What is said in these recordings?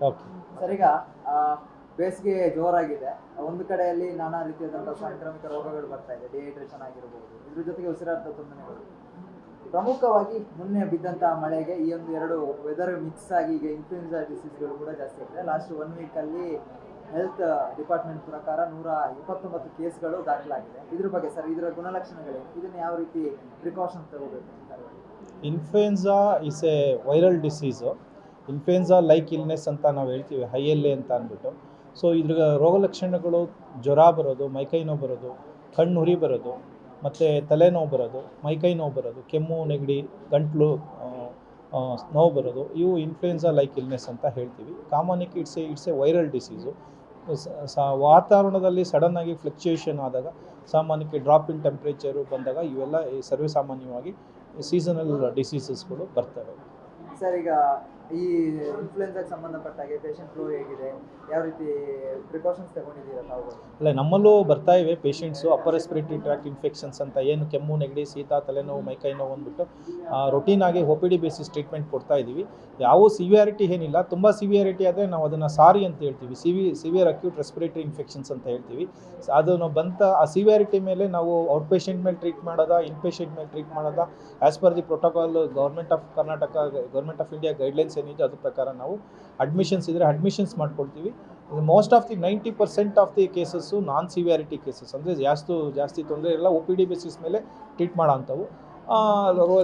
Okay ಆ, ಬೇಸಿಗೆ ಜೋರಾಗಿದೆ. ಒಂದು ಕಡೆಯಲ್ಲಿ ನಾನಾ ರೀತಿಯಾದಂತಹ ಸಾಂಕ್ರಾಮಿಕ ರೋಗಗಳು ಬರ್ತಾ ಇದೆ. ಡಿಹೈಡ್ರೇಷನ್ ಆಗಿರಬಹುದು ಇದ್ರ ಜೊತೆಗೆ ಉಸಿರಾಟದ ತೊಂದರೆಗಳು. ಪ್ರಮುಖವಾಗಿ ಮೊನ್ನೆ ಬಿದ್ದಂತಹ ಮಳೆಗೆ ಈ ಒಂದು ಎರಡು ವೆದರ್ ಮಿಕ್ಸ್ ಆಗಿ ಈಗ ಇನ್ಫ್ಲೂಯೆನ್ಸಾ ಡಿಸೀಸ್ಗಳು ಕೂಡ ಜಾಸ್ತಿ ಆಗಿದೆ. ಲಾಸ್ಟ್ ಒನ್ ವೀಕ್ ಅಲ್ಲಿ ಹೆಲ್ತ್ ಡಿಪಾರ್ಟ್ಮೆಂಟ್ ಪ್ರಕಾರ ನೂರ ಇಪ್ಪತ್ತೊಂಬತ್ತು ಕೇಸ್ಗಳು ದಾಖಲಾಗಿದೆ. ಇದ್ರ ಬಗ್ಗೆ ಸರ್ ಇದರ ಗುಣಲಕ್ಷಣಗಳೇನು? ಇದನ್ನ ಯಾವ ರೀತಿ ಪ್ರಿಕಾಷನ್ ತಗೋಬೇಕು. Influenza is a viral disease influenza like illness ಅಂತ ನಾವು ಹೇಳ್ತೀವಿ ಹೈಯಲ್ಲೇ ಅಂತ ಅಂದ್ಬಿಟ್ಟು. ಸೊ ಇದ್ರ ರೋಗ ಲಕ್ಷಣಗಳು ಜ್ವರ ಬರೋದು, ಮೈಕೈ ನೋವು ಬರೋದು, ಕಣ್ಣು ಹುರಿ ಬರೋದು, ಮತ್ತು ತಲೆನೋವು ಬರೋದು, ಮೈಕೈ ನೋವು ಬರೋದು, ಕೆಮ್ಮು, ನೆಗಡಿ ಗಂಟ್ಲು ನೋವು ಬರೋದು, ಇವು ಇನ್ಫ್ಲೂಯೆನ್ಸಾ ಲೈಕ್ ಇಲ್ನೆಸ್ ಅಂತ ಹೇಳ್ತೀವಿ. Common it's a it's a viral disease ಸ ವಾತಾವರಣದಲ್ಲಿ ಸಡನ್ನಾಗಿ ಫ್ಲಕ್ಚುಯೇಷನ್ ಆದಾಗ, ಸಾಮಾನ್ಯಕ್ಕೆ ಡ್ರಾಪ್ ಇನ್ ಟೆಂಪ್ರೇಚರು ಬಂದಾಗ ಇವೆಲ್ಲ ಈ ಸರ್ವೇ ಸಾಮಾನ್ಯವಾಗಿ ಸೀಸನಲ್ ಡಿಸೀಸಸ್ಗಳು ಬರ್ತವೆ. ಸರ್ ಈಗ ಈ ಇನ್ಫ್ಲೂಯೆನ್ಸಾಗೆ ಸಂಬಂಧಪಟ್ಟ ಹಾಗೆ ಪೇಷಂಟ್ ಫ್ಲೋ ಹೇಗಿದೆ? ಯಾವ ರೀತಿ ಪ್ರಿಕಾಷನ್ಸ್ ತಗೊಂಡಿದ್ದೀರಾ ತಾವು? ಅಲ್ಲ, ನಮ್ಮಲ್ಲೂ ಬರ್ತಾ ಇವೆ patients upper respiratory tract infections ಅಂತ. ಏನು ಕೆಮ್ಮು, ನೆಗಡಿ, ಶೀತ, ತಲೆನೋವು ಮೈಕೈ ನೋವು ಅಂದ್ಬಿಟ್ಟು ರೊಟೀನ್ ಆಗಿ O P D basis treatment ಕೊಡ್ತಾ ಇದ್ದೀವಿ. ಯಾವ ಸಿವಿಯಾರಿಟಿ ಏನಿಲ್ಲ. ತುಂಬ ಸಿವಿಯಾರಿಟಿ ಆದರೆ ನಾವು ಅದನ್ನು ಸಾರಿ ಅಂತ ಹೇಳ್ತೀವಿ. ಸಿವಿ ಸಿವಿಯರ್ ಅಕ್ಯೂಟ್ ರೆಸ್ಪಿರೇಟರಿ ಇನ್ಫೆಕ್ಷನ್ಸ್ ಅಂತ ಹೇಳ್ತೀವಿ. ಅದನ್ನು ಬಂತ, ಆ ಸಿವಿಯಾರಿಟಿ ಮೇಲೆ ನಾವು ಔಟ್ ಪೇಷಂಟ್ ಮೇಲೆ ಟ್ರೀಟ್ ಮಾಡೋದಾ ಇನ್ ಪೇಷಂಟ್ ಮೇಲೆ ಟ್ರೀಟ್ ಮಾಡೋದಾ? As per the protocol government of Karnataka government of India guidelines ಏನಿದೆ ಅದ್ರ ಪ್ರಕಾರ ನಾವು ಅಡ್ಮಿಷನ್ಸ್ ಇದ್ದರೆ ಅಡ್ಮಿಷನ್ಸ್ ಮಾಡ್ಕೊಳ್ತೀವಿ. Most of the ninety percent of the cases non severity cases ಅಂದರೆ ಜಾಸ್ತಿ ಜಾಸ್ತಿ ತೊಂದರೆ ಎಲ್ಲ ಒ ಪಿ ಡಿ ಬೇಸಿಸ್ ಮೇಲೆ ಟ್ರೀಟ್ ಮಾಡೋ ಅಂಥವು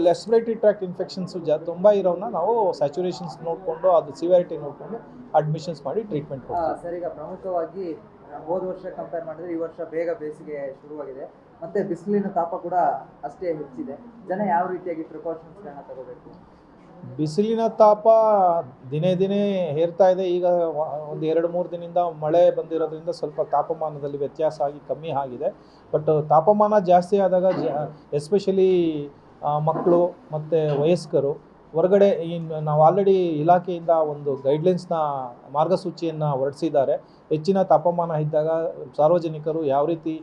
ರೆಸ್ಪಿರೇಟರಿ ಟ್ರ್ಯಾಕ್ಟ್ ಇನ್ಫೆಕ್ಷನ್ಸು ಜಾ ತುಂಬ ಇರೋವನ್ನ ನಾವು ಸ್ಯಾಚುರೇಷನ್ಸ್ ನೋಡಿಕೊಂಡು ಅದು ಸಿವಿಯಾರಿಟಿ ನೋಡಿಕೊಂಡು ಅಡ್ಮಿಷನ್ಸ್ ಮಾಡಿ ಟ್ರೀಟ್ಮೆಂಟ್ ಕೊಡ್ತೀವಿ. ಸರ್ ಈಗ ಪ್ರಮುಖವಾಗಿ ಹೋದ ವರ್ಷ ಕಂಪೇರ್ ಮಾಡಿದ್ರೆ ಈ ವರ್ಷ ಬೇಗ ಬೇಸಿಗೆ ಶುರುವಾಗಿದೆ. ಮತ್ತೆ ಬಿಸಿಲಿನ ತಾಪ ಕೂಡ ಅಷ್ಟೇ ಹೆಚ್ಚಿದೆ. ಜನ ಯಾವ ರೀತಿಯಾಗಿ ಪ್ರಿಕಾಷನ್ಸ್ಗಳನ್ನ ತಗೋಬೇಕು? ಬಿಸಿಲಿನ ತಾಪ ದಿನೇ ದಿನೇ ಏರ್ತಾ ಇದೆ. ಈಗ ಒಂದು ಎರಡು ಮೂರು ದಿನದಿಂದ ಮಳೆ ಬಂದಿರೋದ್ರಿಂದ ಸ್ವಲ್ಪ ತಾಪಮಾನದಲ್ಲಿ ವ್ಯತ್ಯಾಸ ಆಗಿ ಕಮ್ಮಿ ಆಗಿದೆ. ಬಟ್ ತಾಪಮಾನ ಜಾಸ್ತಿ ಆದಾಗ ಜ, ಎಸ್ಪೆಷಲಿ ಮಕ್ಕಳು ಮತ್ತು ವಯಸ್ಕರು ಹೊರಗಡೆ ಈ, ನಾವು ಆಲ್ರೆಡಿ ಇಲಾಖೆಯಿಂದ ಒಂದು ಗೈಡ್ಲೈನ್ಸ್ನ ಮಾರ್ಗಸೂಚಿಯನ್ನು ಹೊರಡಿಸಿದ್ದಾರೆ. ಹೆಚ್ಚಿನ ತಾಪಮಾನ ಇದ್ದಾಗ ಸಾರ್ವಜನಿಕರು ಯಾವ ರೀತಿ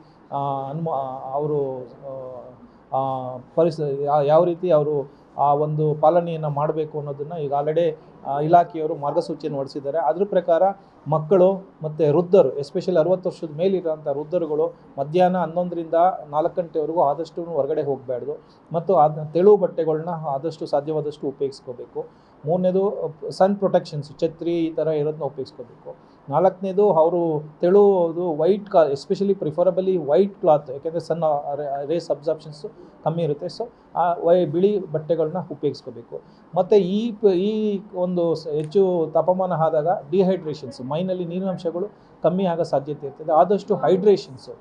ಅನ್ಮ ಅವರು ಪರಿಸ, ಯಾವ ರೀತಿ ಅವರು ಆ ಒಂದು ಪಾಲನೆಯನ್ನು ಮಾಡಬೇಕು ಅನ್ನೋದನ್ನು ಈಗ ಆಲ್ರೆಡಿ ಇಲಾಖೆಯವರು ಮಾರ್ಗಸೂಚಿಯನ್ನು ಹೊರಡಿಸಿದ್ದಾರೆ. ಅದ್ರ ಪ್ರಕಾರ ಮಕ್ಕಳು ಮತ್ತು ವೃದ್ಧರು ಎಸ್ಪೆಷಲಿ ಅರವತ್ತು ವರ್ಷದ ಮೇಲಿರೋಂಥ ವೃದ್ಧರುಗಳು ಮಧ್ಯಾಹ್ನ ಹನ್ನೊಂದರಿಂದ ನಾಲ್ಕು ಗಂಟೆವರೆಗೂ ಆದಷ್ಟು ಹೊರಗಡೆ ಹೋಗಬಾರ್ದು. ಮತ್ತು ತೆಳು ಬಟ್ಟೆಗಳನ್ನ ಆದಷ್ಟು ಸಾಧ್ಯವಾದಷ್ಟು ಉಪಯೋಗಿಸ್ಕೋಬೇಕು. ಮೂರನೇದು ಸನ್ ಪ್ರೊಟೆಕ್ಷನ್ಸ್ ಛತ್ರಿ ಈ ಥರ ಇರೋದನ್ನ ಉಪಯೋಗಿಸ್ಕೋಬೇಕು. ನಾಲ್ಕನೇದು, ಅವರು ತೆಳುವುದು ವೈಟ್ ಕಾ ಎಸ್ಪೆಷಲಿ ಪ್ರಿಫರಬಲಿ ವೈಟ್ ಕ್ಲಾತ್ ಯಾಕೆಂದರೆ ಸನ್ ರೇಸ್ ಅಬ್ಸಾರ್ಪ್ಷನ್ಸು ಕಮ್ಮಿ ಇರುತ್ತೆ. ಸೊ ಆ, ವೈ, ಬಿಳಿ ಬಟ್ಟೆಗಳನ್ನ ಉಪಯೋಗಿಸ್ಕೋಬೇಕು. ಮತ್ತು ಈ ಈ ಒಂದು ಹೆಚ್ಚು ತಾಪಮಾನ ಆದಾಗ ಡಿಹೈಡ್ರೇಷನ್ಸ್ ಮೈನಲ್ಲಿ ನೀರಿನಂಶಗಳು ಕಮ್ಮಿ ಆಗೋ ಸಾಧ್ಯತೆ ಇರ್ತದೆ. ಆದಷ್ಟು ಹೈಡ್ರೇಷನ್ಸು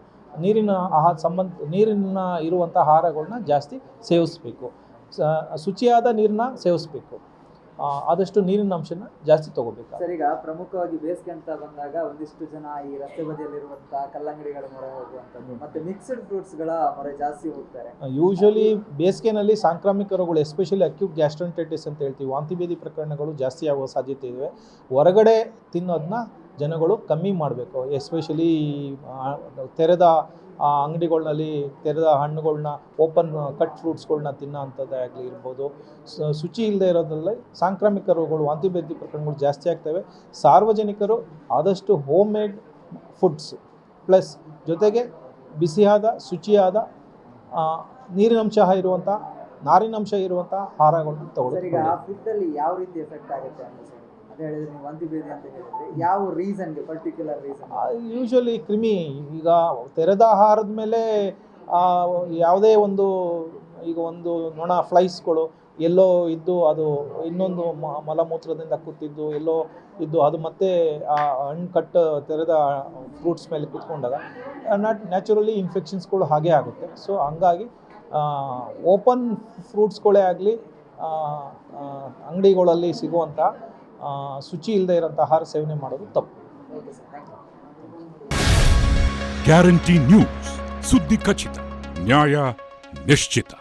ನೀರಿನ ಆಹಾರ ಸಂಬಂಧ, ನೀರಿನ ಇರುವಂಥ ಆಹಾರಗಳನ್ನ ಜಾಸ್ತಿ ಸೇವಿಸಬೇಕು. ಶುಚಿಯಾದ ನೀರನ್ನ ಸೇವಿಸಬೇಕು. ಆದಷ್ಟು ನೀರಿನ ಅಂಶನ ಜಾಸ್ತಿ ತಗೋಬೇಕು ಸರ್ ಈಗ ಪ್ರಮುಖವಾಗಿ ಬೇಸಿಗೆ ಅಂತ ಬಂದಾಗ ಒಂದಿಷ್ಟು ಜನ ಈ ರಸ್ತೆ ಬದಿಯಲ್ಲಿರುವಂತಹ ಕಲ್ಲಂಗಡಿಗಳ ಮೊರೆ ಹೋಗುವಂಥದ್ದು ಮತ್ತೆ ಮಿಕ್ಸ್ಡ್ ಫ್ರೂಟ್ಸ್ಗಳ ಮೊರೆ ಜಾಸ್ತಿ ಹೋಗ್ತಾರೆ. ಯೂಶಲಿ ಬೇಸಿಗೆನಲ್ಲಿ ಸಾಂಕ್ರಾಮಿಕ ರೋಗಗಳು ಎಸ್ಪೆಷಲಿ ಅಕ್ಯೂಟ್ ಗ್ಯಾಸ್ಟ್ರಂಟೈಟಿಸ್ ಅಂತ ಹೇಳ್ತೀವಿ ವಾಂತಿ ಭೇದಿ ಪ್ರಕರಣಗಳು ಜಾಸ್ತಿ ಆಗುವ ಸಾಧ್ಯತೆ ಇವೆ ಹೊರಗಡೆ ತಿನ್ನೋದನ್ನ ಜನಗಳು ಕಮ್ಮಿ ಮಾಡಬೇಕು ಎಸ್ಪೆಷಲಿ ತೆರೆದ ಅಂಗಡಿಗಳಲ್ಲಿ ತೆರೆದ ಹಣ್ಣುಗಳನ್ನ ಓಪನ್ ಕಟ್ ಫ್ರೂಟ್ಸ್ಗಳನ್ನ ತಿನ್ನೋ ಅಂಥದ್ದೇ ಆಗಲಿ ಇರ್ಬೋದು. ಶುಚಿ ಇಲ್ಲದೆ ಇರೋದ್ರಲ್ಲಿ ಸಾಂಕ್ರಾಮಿಕ ರೋಗಗಳು ವಾಂತಿ ಭೇದಿ ಪ್ರಕರಣಗಳು ಜಾಸ್ತಿ ಆಗ್ತವೆ. ಸಾರ್ವಜನಿಕರು ಆದಷ್ಟು ಹೋಮ್ ಮೇಡ್ ಫುಡ್ಸ್ ಪ್ಲಸ್ ಜೊತೆಗೆ ಬಿಸಿಯಾದ, ಶುಚಿಯಾದ ನೀರಿನಂಶ ಇರುವಂಥ, ನಾರಿನಂಶ ಇರುವಂಥ ಆಹಾರಗಳನ್ನ ತಗೊಳ್ಳಿ ಯಾವ ರೀತಿ ಎಫೆಕ್ಟ್ ಆಗುತ್ತೆ ಹೇಳಿದ್ರೆ ನೀವು ಅಂತ ಹೇಳಿದ್ರೆ ಯಾವ ರೀಸನ್ಗೆ ಪರ್ಟಿಕ್ಯುಲರ್ ರೀಸನ್ ಯೂಶ್ವಲಿ ಕ್ರಿಮಿ, ಈಗ ತೆರೆದ ಆಹಾರದ ಮೇಲೆ ಯಾವುದೇ ಒಂದು, ಈಗ ಒಂದು ನೊಣ ಫ್ಲೈಸ್ಗಳು ಎಲ್ಲೋ ಇದ್ದು ಅದು ಇನ್ನೊಂದು ಮಲಮೂತ್ರದಿಂದ ಕೂತಿದ್ದು, ಎಲ್ಲೋ ಇದ್ದು ಅದು ಮತ್ತೆ, ಆ ಹಣ್ಣು ಕಟ್ ತೆರೆದ ಫ್ರೂಟ್ಸ್ ಮೇಲೆ ಕೂತ್ಕೊಂಡಾಗ ನಾಟ್ ನ್ಯಾಚುರಲಿ ಇನ್ಫೆಕ್ಷನ್ಸ್ಗಳು ಹಾಗೆ ಆಗುತ್ತೆ. ಸೊ ಹಂಗಾಗಿ ಓಪನ್ ಫ್ರೂಟ್ಸ್ಗಳೇ ಆಗಲಿ ಅಂಗಡಿಗಳಲ್ಲಿ ಸಿಗುವಂಥ ಶುಚಿ ಇಲ್ಲದೆ ಇರೋಂಥ ಆಹಾರ ಸೇವನೆ ಮಾಡೋದು ತಪ್ಪು. ಗ್ಯಾರಂಟಿ ನ್ಯೂಸ್ ಸುದ್ದಿ ಖಚಿತ ನ್ಯಾಯ ನಿಶ್ಚಿತ.